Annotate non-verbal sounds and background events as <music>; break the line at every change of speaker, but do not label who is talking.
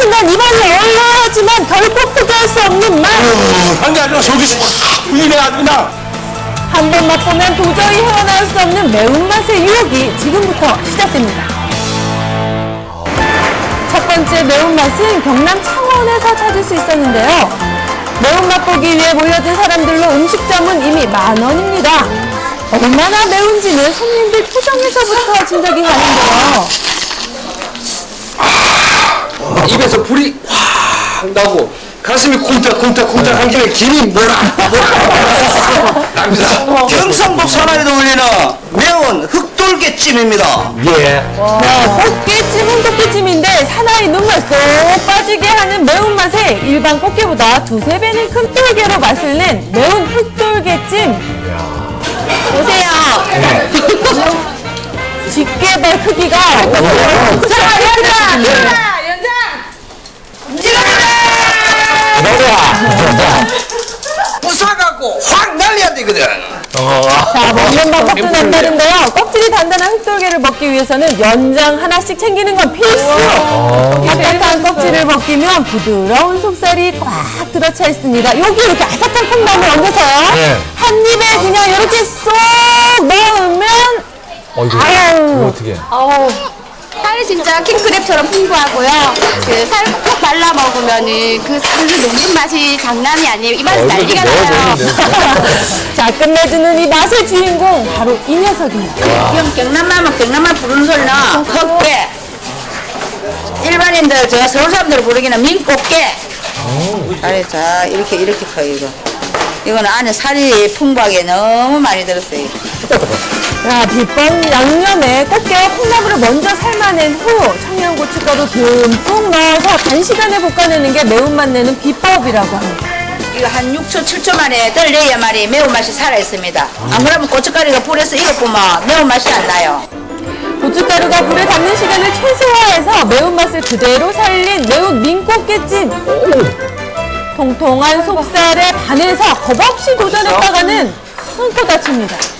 순간 입안이 얼얼하지만 결코 포기할 수 없는 맛.
한게 아니라 속이 확 풀리네 아주 그냥.
한 번 맛보면 도저히 헤어나올 수 없는 매운맛의 유혹이 지금부터 시작됩니다. 첫 번째 매운맛은 경남 창원에서 찾을 수 있었는데요. 매운맛 보기 위해 모여든 사람들로 음식점은 이미 만 원입니다. 얼마나 매운지는 손님들 표정에서부터 짐작이 가는데요.
입에서 불이 확 나고 가슴이 쿵짝쿵짝쿵짝 한 김에 김이 뭐라 뭐라 납니다.
경상도 사나이도 올리는 매운 흑돌개찜입니다.
예.
꽃게찜, 홍도깨찜인데 사나이 눈물 쏙 빠지게 하는 매운맛에 일반 꽃게보다 두세 배는 큰 똘개로 맛을 낸 매운 흑돌개찜. 보세요. <laughs> 집게발 크기가. 자, 연장! <laughs>
부숴갖고 확 날려야 되거든.
자, 먹는 방법도 남다른데요. 껍질이 단단한 흑돌개를 먹기 위해서는 연장 하나씩 챙기는 건 필수. 바깥한 껍질을 벗기면 부드러운 속살이 꽉 들어차 있습니다. 여기 이렇게 아삭한 콩나물 얹어서요.
네.
한 입에 그냥 이렇게 쏙 넣으면
어
아유.
이거 어떻게?
어우,
살이 진짜 킹크랩처럼 풍부하고요. 그 살콕 발라 먹으면은 그 살이 녹는 맛이 장난이 아니에요. 입안에서 난리가 나요. <laughs>
자 끝내주는 이 맛의 주인공 바로 이 녀석입니다.
경, 경남하면 경남말 부르는 소리는 헛개 일반인들 저 서울 사람들 부르기는 민꽃게 아래 자 이렇게 이렇게 커요 이거 이거는 안에 살이 풍부하게 너무 많이 들었어요.
자, 비법 양념에 꽃게와 콩나물을 먼저 삶아낸 후 청양고춧가루 듬뿍 넣어서 단시간에 볶아내는 게 매운맛 내는 비법이라고 합니다.
이거 한 6초 7초 만에 떨려야만이 매운맛이 살아있습니다. 안 그러면 고춧가루가 불에서 익어보면 매운맛이 안 나요.
고춧가루가 불에 닿는 시간을 최소화해서 매운맛을 그대로 살린 매운 민꽃게찜. 통통한 속살에 반해서 겁없이 도전했다가는 큰코 다칩니다.